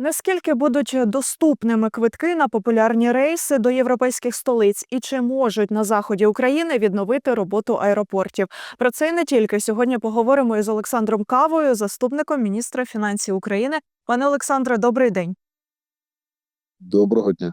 Наскільки будуть доступними квитки на популярні рейси до європейських столиць, і чи можуть на заході України відновити роботу аеропортів? Про це і не тільки сьогодні поговоримо із Олександром Кавою, заступником міністра фінансів України. Пане Олександре, добрий день. Доброго дня.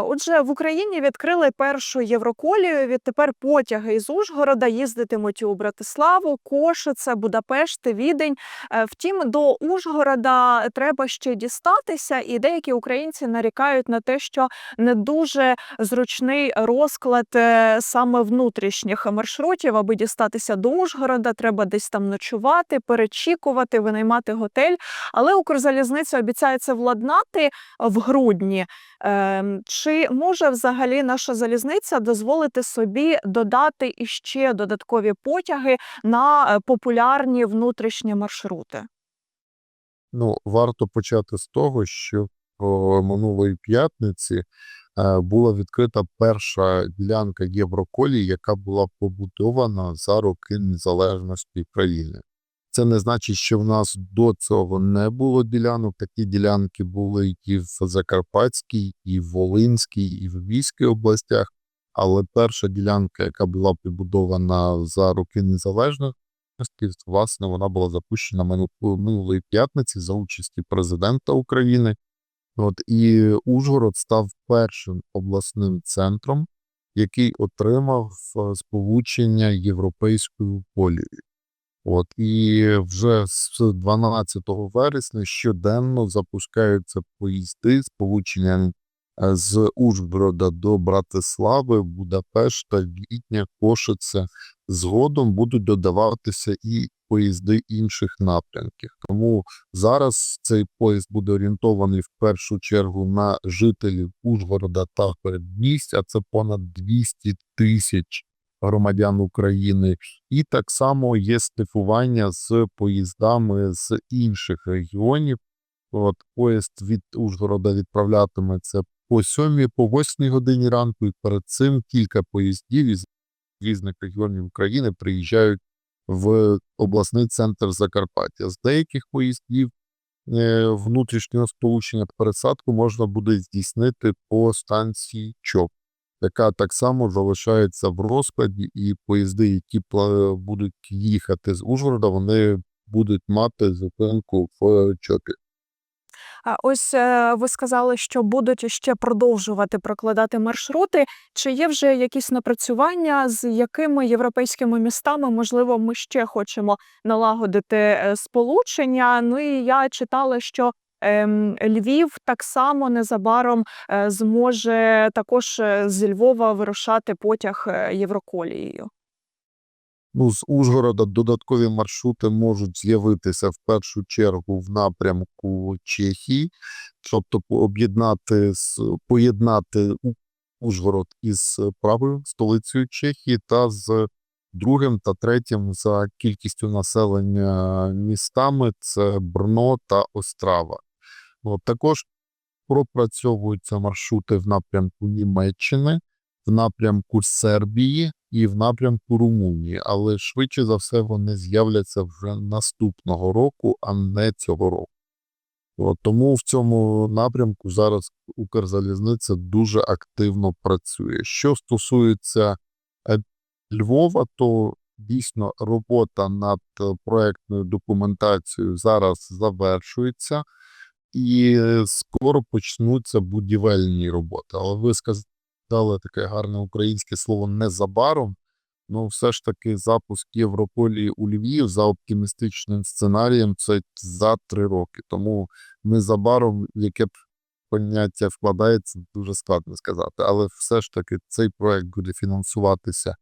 Отже, в Україні відкрили першу євроколію. Відтепер потяги із Ужгорода їздитимуть у Братиславу, Кошице, Будапешт, Відень. Е, Втім, до Ужгорода треба ще дістатися, і деякі українці нарікають на те, що не дуже зручний розклад е, саме внутрішніх маршрутів, аби дістатися до Ужгорода. Треба десь там ночувати, перечікувати, винаймати готель. Але Укрзалізниця обіцяє це владнати в грудні. Ем, Чи може взагалі наша залізниця дозволити собі додати іще додаткові потяги на е, популярні внутрішні маршрути? Ну, варто почати з того, що минулої п'ятниці е, була відкрита перша ділянка Євроколії, яка була побудована за роки незалежності країни. Це не значить, що в нас до цього не було ділянок. Такі ділянки були і в Закарпатській, і в Волинській, і в Львівській областях. Але перша ділянка, яка була побудована за роки незалежності, власне, вона була запущена минулої п'ятниці за участі президента України. От і Ужгород став першим обласним центром, який отримав е, сполучення європейською колією. От і вже з 12 вересня щоденно запускаються поїзди сполучення е, з Ужгорода до Братислави, Будапешта, Відня, Кошице. Згодом будуть додаватися і поїзди інших напрямків. Тому зараз цей поїзд буде орієнтований в першу чергу на жителів Ужгорода та передмість, а це понад 200 тисяч громадян України. І так само є стифування з поїздами з інших регіонів. От поїзд від Ужгорода відправлятиметься по 7, по 8 годині ранку, і перед цим кілька поїздів із різних регіонів України приїжджають в обласний центр Закарпаття. З деяких поїздів е, внутрішнього сполучення пересадку можна буде здійснити по станції ЧОП, яка так само залишається в розкладі, і поїзди, які будуть їхати з Ужгорода, вони будуть мати зупинку в ЧОПі. А ось е, ви сказали, що будуть ще продовжувати прокладати маршрути. Чи є вже якісь напрацювання, з якими європейськими містами можливо ми ще хочемо налагодити е, сполучення? Ну і я читала, що Львів так само незабаром е, зможе також е, з Львова вирушати потяг е, Євроколією. Ну, з Ужгорода додаткові маршрути можуть з'явитися в першу чергу в напрямку Чехії, тобто об'єднати поєднати Ужгород із правою столицею Чехії та з другим та третім за кількістю населення містами це Брно та Острава. От також пропрацьовуються маршрути в напрямку Німеччини, в напрямку Сербії і в напрямку Румунії, але швидше за все вони з'являться вже наступного року, а не цього року. От, тому в цьому напрямку зараз Укрзалізниця дуже активно працює. Що стосується е, Львова, то дійсно робота над е, проектною документацією зараз завершується, і е, скоро почнуться будівельні роботи. Але ви сказали таке гарне українське слово незабаром. Ну, все ж таки, запуск Європолії у Львів за оптимістичним сценарієм це за три роки. Тому незабаром, яке б поняття вкладається, дуже складно сказати. Але все ж таки цей проект буде фінансуватися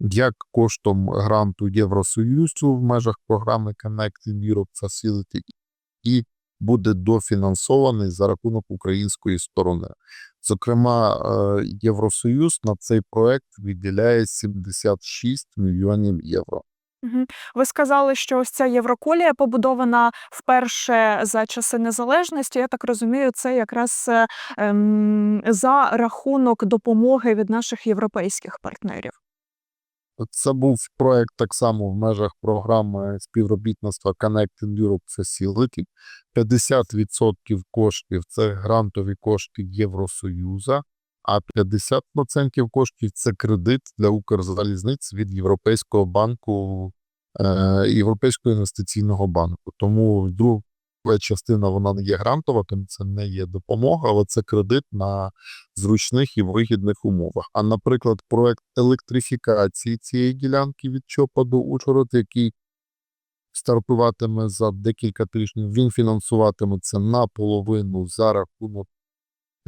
як коштом гранту Євросоюзу в межах програми Connecting Europe Facility і буде дофінансований за рахунок української сторони. Зокрема, е, Євросоюз на цей проект виділяє 76 мільйонів євро. Ви сказали, що ось ця Євроколія побудована вперше за часи незалежності. Я так розумію, це якраз е, ем, за рахунок допомоги від наших європейських партнерів. Це був проект так само в межах програми співробітництва Connecting Europe Facility. 50% коштів це грантові кошти Євросоюзу, а 50% коштів це кредит для Укрзалізниць від Європейського банку, е, Європейського інвестиційного банку. Тому частина вона не є грантова, це не є допомога, але це кредит на зручних і вигідних умовах. А, наприклад, проект електрифікації цієї ділянки від ЧОПа до Ужгород, який стартуватиме за декілька тижнів, він фінансуватиметься наполовину за рахунок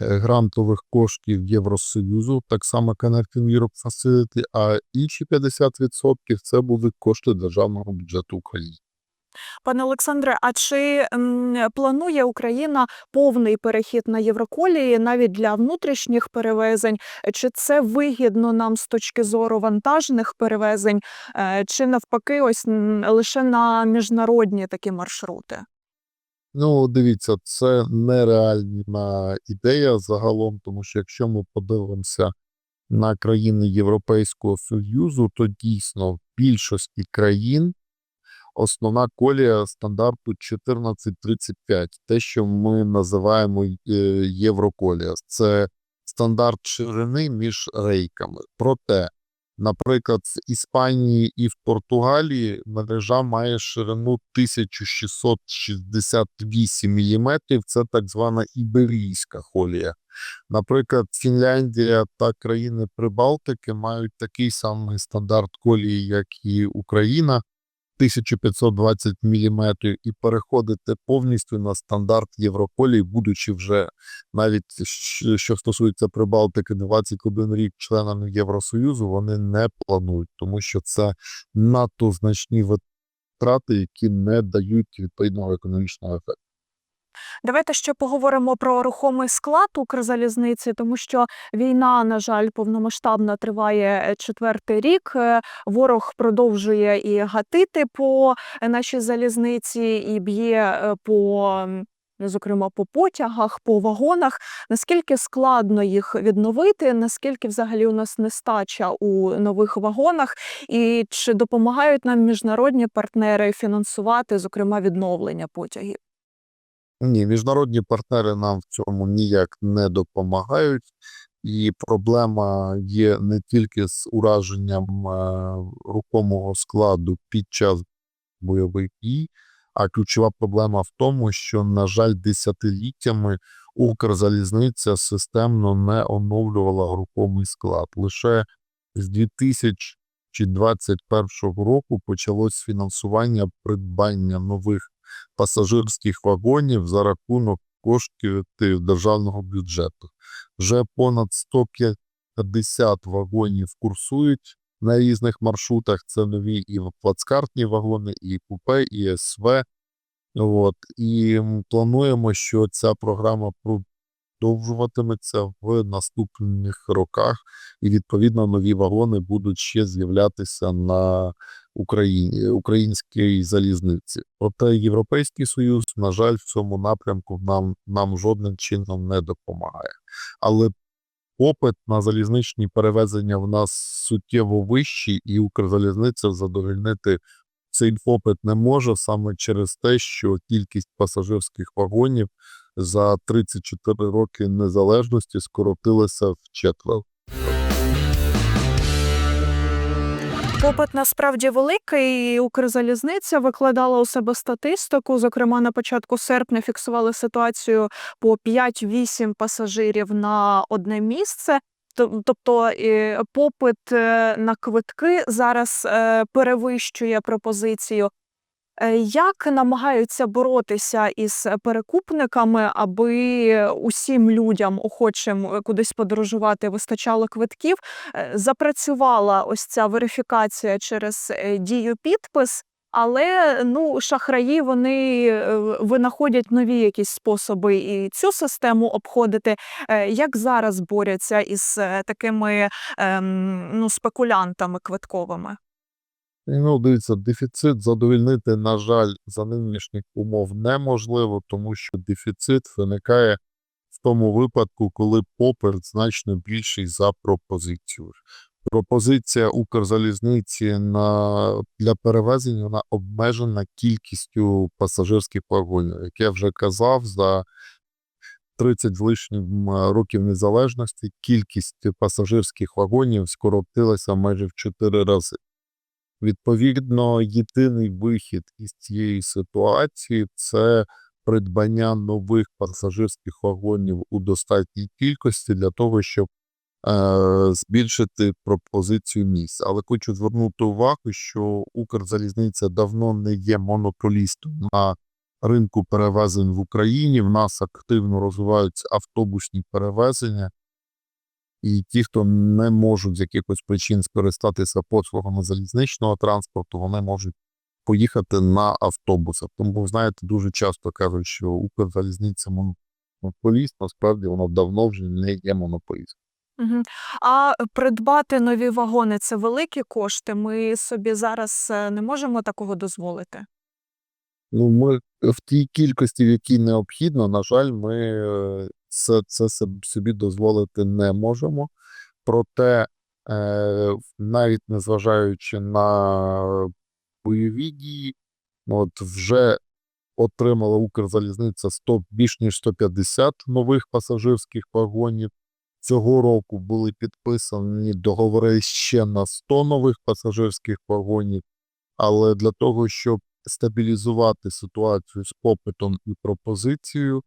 е, грантових коштів Євросоюзу, так само Connecting Europe Facility, а інші 50% це будуть кошти державного бюджету України. Пане Олександре, а чи планує Україна повний перехід на Євроколії навіть для внутрішніх перевезень? Чи це вигідно нам з точки зору вантажних перевезень, е, чи навпаки, ось лише на міжнародні такі маршрути? Ну, дивіться, це нереальна ідея загалом, тому що якщо ми подивимося на країни Європейського Союзу, то дійсно в більшості країн основна колія стандарту 1435, те, що ми називаємо е, Євроколія. Це стандарт ширини між рейками. Проте, наприклад, в Іспанії і в Португалії мережа має ширину 1668 мм, це так звана іберійська колія. Наприклад, Фінляндія та країни Прибалтики мають такий самий стандарт колії, як і Україна. 1520 мм і переходити повністю на стандарт Євроколії, будучи вже навіть що стосується Прибалтики, 21 рік членами Євросоюзу, вони не планують, тому що це надто значні витрати, які не дають відповідного економічного ефекту. Давайте ще поговоримо про рухомий склад Укрзалізниці, тому що війна, на жаль, повномасштабна триває е, четвертий рік. Е, Ворог продовжує і гатити по е, нашій залізниці, і б'є по. Зокрема, по потягах, по вагонах, наскільки складно їх відновити, наскільки взагалі у нас нестача у нових вагонах, і чи допомагають нам міжнародні партнери фінансувати, зокрема, відновлення потягів? Ні, міжнародні партнери нам в цьому ніяк не допомагають, і проблема є не тільки з ураженням е, рухомого складу під час бойових дій, а ключова проблема в тому, що, на жаль, десятиліттями Укрзалізниця системно не оновлювала рухомий склад. Лише з 2021 року почалось фінансування придбання нових пасажирських вагонів за рахунок коштів державного бюджету. Вже понад 150 вагонів курсують на різних маршрутах. Це нові і плацкартні вагони, і купе, і СВ. От. І плануємо, що ця програма продовжуватиметься в наступних роках, і відповідно нові вагони будуть ще з'являтися на Україні, українській залізниці. Проте Європейський Союз, на жаль, в цьому напрямку нам, нам жодним чином не допомагає. Але попит на залізничні перевезення в нас суттєво вищий, і Укрзалізниця задовольнити цей попит не може саме через те, що кількість пасажирських вагонів за 34 роки незалежності скоротилася в четвер. Попит насправді великий. Укрзалізниця викладала у себе статистику. Зокрема, на початку серпня фіксували ситуацію по 5-8 пасажирів на одне місце. Тобто попит е, на квитки зараз е, перевищує пропозицію. Е, Як намагаються боротися із перекупниками, аби усім людям, охочим е, кудись подорожувати, вистачало квитків? Е, Запрацювала ось ця верифікація через дію підпис, але ну шахраї вони винаходять нові якісь способи і цю систему обходити. Як зараз борються із такими ем, ну, спекулянтами квитковими? Ну, дивіться, дефіцит задовольнити, на жаль, за нинішніх умов неможливо, тому що дефіцит виникає в тому випадку, коли попит значно більший за пропозицію. Пропозиція Укрзалізниці на, для перевезення вона обмежена кількістю пасажирських вагонів. Як я вже казав, за 30 з лишнім років незалежності кількість пасажирських вагонів скоротилася майже в 4 рази. Відповідно, єдиний вихід із цієї ситуації це придбання нових пасажирських вагонів у достатній кількості для того, щоб е, збільшити пропозицію місць. Але хочу звернути увагу, що Укрзалізниця давно не є монополістом на ринку перевезень в Україні. В нас активно розвиваються автобусні перевезення. І ті, хто не можуть з якихось причин скористатися послугами залізничного транспорту, вони можуть поїхати на автобусах. Тому, знаєте, дуже часто кажуть, що Укрзалізниця монополіст, насправді воно давно вже не є монополістом. А придбати нові вагони це великі кошти. Ми собі зараз е, не можемо такого дозволити. Ну, ми в тій кількості, в якій необхідно, на жаль, ми е, це, це собі дозволити не можемо. Проте, е, навіть незважаючи на бойові дії, от вже отримала Укрзалізниця 100, більш ніж 150 нових пасажирських вагонів. Цього року були підписані договори ще на 100 нових пасажирських вагонів. Але для того, щоб стабілізувати ситуацію з попитом і пропозицією,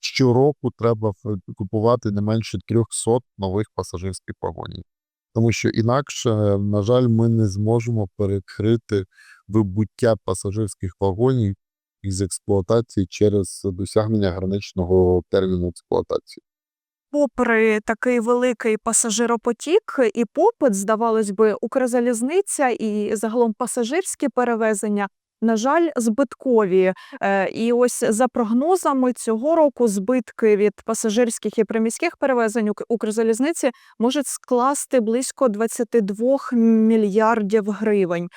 щороку треба купувати не менше 300 нових пасажирських вагонів. Тому що інакше, на жаль, ми не зможемо перекрити вибуття пасажирських вагонів із експлуатації через досягнення граничного терміну експлуатації. Попри такий великий пасажиропотік і попит, здавалось би, Укрзалізниця і загалом пасажирські перевезення, на жаль, збиткові. Е, І ось за прогнозами цього року збитки від пасажирських і приміських перевезень Ук- Укрзалізниці можуть скласти близько 22 мільярдів гривень.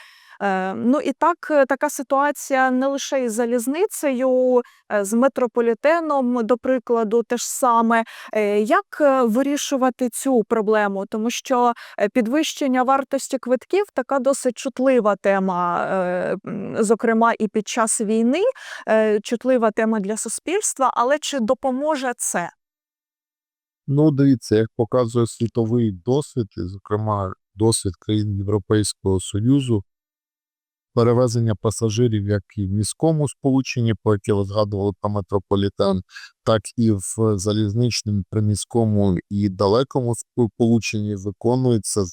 Е, Ну і так, е, така ситуація не лише із залізницею, е, з метрополітеном, до прикладу, теж саме. Як вирішувати цю проблему? Тому що підвищення вартості квитків така досить чутлива тема, зокрема і під час війни, чутлива тема для суспільства. Але чи допоможе це? Ну, дивіться, як показує світовий досвід, і, зокрема, досвід країн Європейського Союзу, перевезення пасажирів як і в міському сполученні, про яке ви згадували про метрополітен, так і в залізничному, приміському і далекому сполученні виконується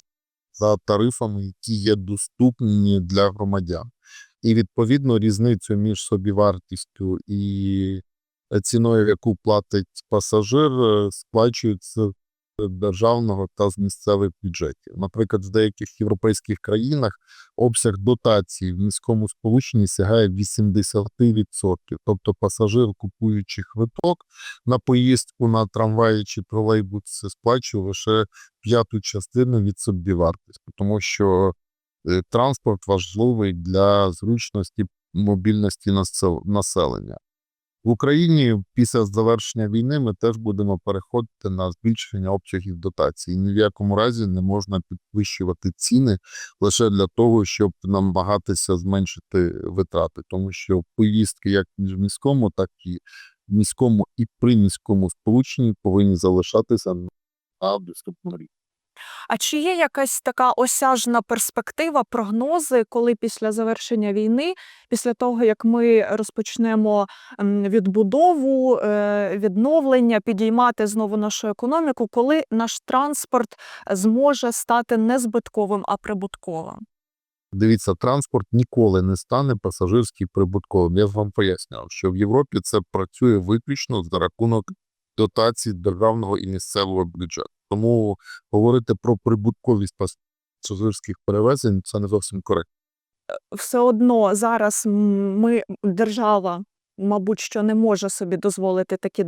за тарифами, які є доступні для громадян. І відповідно різницю між собівартістю і е, ціною, яку платить пасажир, е, сплачують з державного та з місцевих бюджетів. Наприклад, в деяких європейських країнах обсяг дотації в міському сполученні сягає 80%. Тобто пасажир, купуючи квиток на поїздку на трамваї чи тролейбус, сплачує лише п'яту частину від собівартості, тому що е, транспорт важливий для зручності мобільності насел- населення. В Україні після завершення війни ми теж будемо переходити на збільшення обсягів дотацій. Ні в якому разі не можна підвищувати ціни лише для того, щоб намагатися зменшити витрати, тому що поїздки як в міському, так і в міському і приміському сполученні повинні залишатися на доступному рівні. А чи є якась така осяжна перспектива, прогнози, коли після завершення війни, після того як ми розпочнемо відбудову, е, відновлення, підіймати знову нашу економіку, коли наш транспорт зможе стати не збитковим, а прибутковим? Дивіться, транспорт ніколи не стане пасажирський прибутковим. Я вам пояснював, що в Європі це працює виключно за рахунок дотацій державного і місцевого бюджету. Тому говорити про прибутковість пасажирських перевезень це не зовсім коректно. Все одно зараз ми держава. Мабуть, що не може собі дозволити такі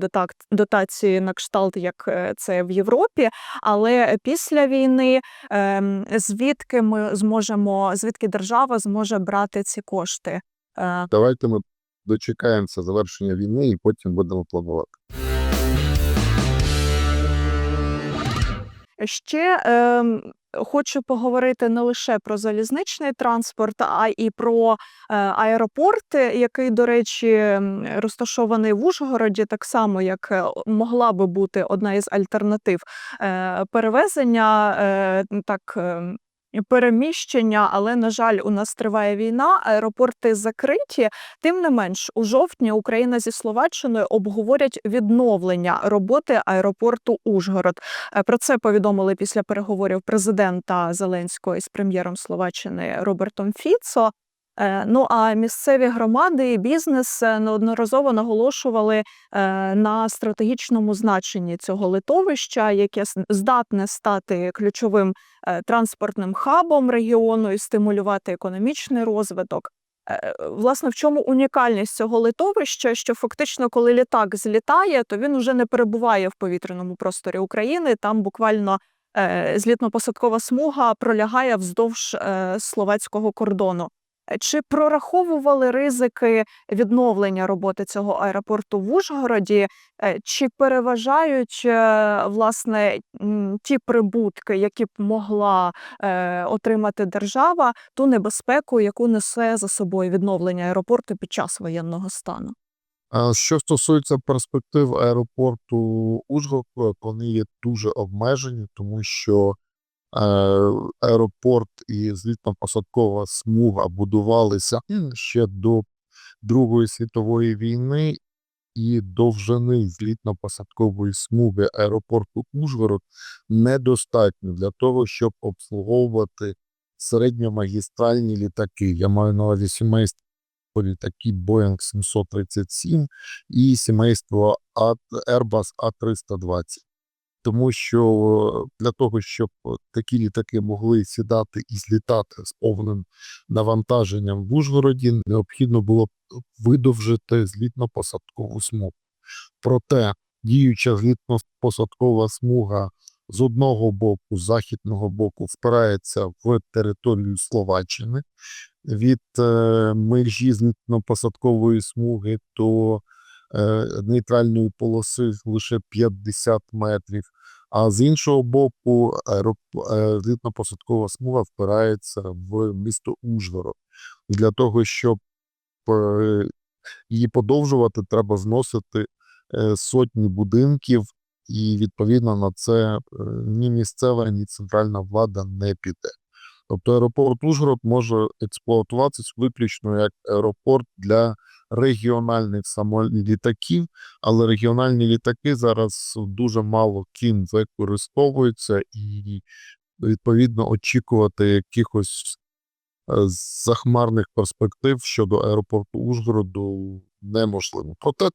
дотації на кшталт, як е, це в Європі. Але після війни ем, звідки ми зможемо, звідки держава зможе брати ці кошти? Е, Давайте ми дочекаємося завершення війни і потім будемо планувати. Ще е, Хочу поговорити не лише про залізничний транспорт, а й про е, аеропорт, е, який, до речі, розташований в Ужгороді, так само як е, могла би бути одна із альтернатив перевезення, так. Переміщення, але на жаль, у нас триває війна. Аеропорти закриті. Тим не менш, у жовтні Україна зі Словаччиною обговорять відновлення роботи аеропорту Ужгород. Е, Про це повідомили після переговорів президента Зеленського із прем'єром Словаччини Робертом Фіцо. Е, Ну а місцеві громади і бізнес е, неодноразово наголошували е, на стратегічному значенні цього литовища, яке здатне стати ключовим транспортним хабом регіону і стимулювати економічний розвиток. Власне, в чому унікальність цього литовища? Що фактично, коли літак злітає, то він уже не перебуває в повітряному просторі України. Там буквально злітно-посадкова смуга пролягає вздовж словацького кордону. Чи прораховували ризики відновлення роботи цього аеропорту в Ужгороді? Е, Чи переважають е, власне ті прибутки, які б могла е, отримати держава, ту небезпеку, яку несе за собою відновлення аеропорту під час воєнного стану? Що стосується перспектив аеропорту Ужгород, вони є дуже обмежені, тому що аеропорт і злітно-посадкова смуга будувалися ще до Другої світової війни, і довжини злітно-посадкової смуги аеропорту Ужгород недостатньо для того, щоб обслуговувати середньомагістральні літаки. Я маю на увазі сімейство літаки Boeing 737 і сімейство Airbus A320. Тому що для того, щоб такі літаки могли сідати і злітати з повним навантаженням в Ужгороді, необхідно було б видовжити злітно-посадкову смугу. Проте діюча злітно-посадкова смуга з одного боку, з західного боку, впирається в територію Словаччини від е, межі злітно-посадкової смуги до е, нейтральної полоси лише 50 метрів. А з іншого боку, аероп- е, злітно-посадкова смуга впирається в місто Ужгород. Для того, щоб е, її подовжувати, треба зносити е, сотні будинків, і відповідно на це е, ні місцева, ні центральна влада не піде. Тобто аеропорт Ужгород може експлуатуватися виключно як аеропорт для регіональних самолітаків, але регіональні літаки зараз дуже мало ким використовуються, і відповідно очікувати якихось е, захмарних перспектив щодо аеропорту Ужгороду неможливо. Проте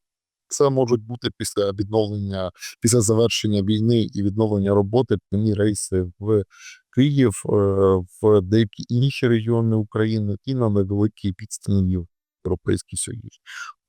це можуть бути після відновлення, після завершення війни і відновлення роботи прямі рейси в Київ, е, в деякі інші регіони України і на невеликій відстані в Європейський Союз.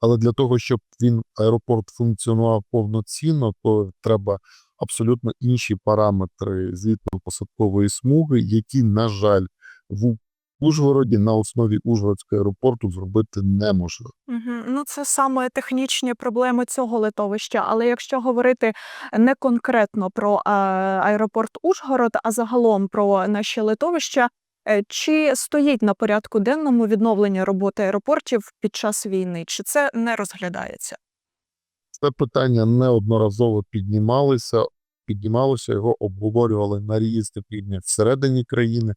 Але для того, щоб він аеропорт функціонував повноцінно, то треба абсолютно інші параметри злітно-посадкової смуги, які, на жаль, в Ужгороді на основі Ужгородського аеропорту зробити неможливо. Угу. Ну, це саме технічні проблеми цього литовища. Але якщо говорити не конкретно про е, аеропорт Ужгород, а загалом про наші литовища, чи стоїть на порядку денному відновлення роботи аеропортів під час війни, чи це не розглядається? Це питання неодноразово піднімалося, піднімалося, його обговорювали на різних рівнях всередині країни,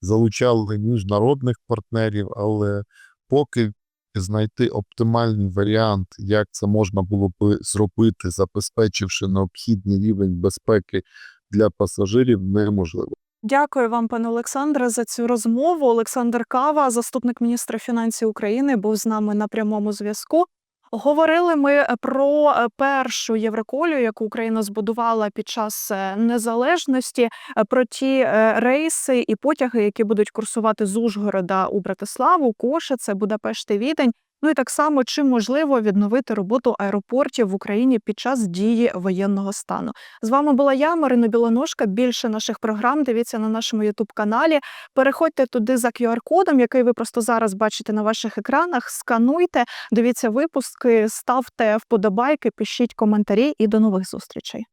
залучали міжнародних партнерів, але поки знайти оптимальний варіант, як це можна було би зробити, забезпечивши необхідний рівень безпеки для пасажирів, неможливо. Дякую вам, пане Олександре, за цю розмову. Олександр Кава, заступник міністра фінансів України, був з нами на прямому зв'язку. Говорили ми е, про е, першу Євроколію, яку Україна збудувала під час е, незалежності, про ті рейси і потяги, які будуть курсувати з Ужгорода у Братиславу, Кошице, Будапешт і Відень. Ну і так само чи можливо відновити роботу аеропортів в Україні під час дії воєнного стану. З вами була я, Марина Білоножка. Більше наших програм дивіться на нашому Ютуб каналі. Переходьте туди за QR-кодом, який ви просто зараз бачите на ваших екранах. Скануйте, дивіться випуски, ставте вподобайки, пишіть коментарі і до нових зустрічей.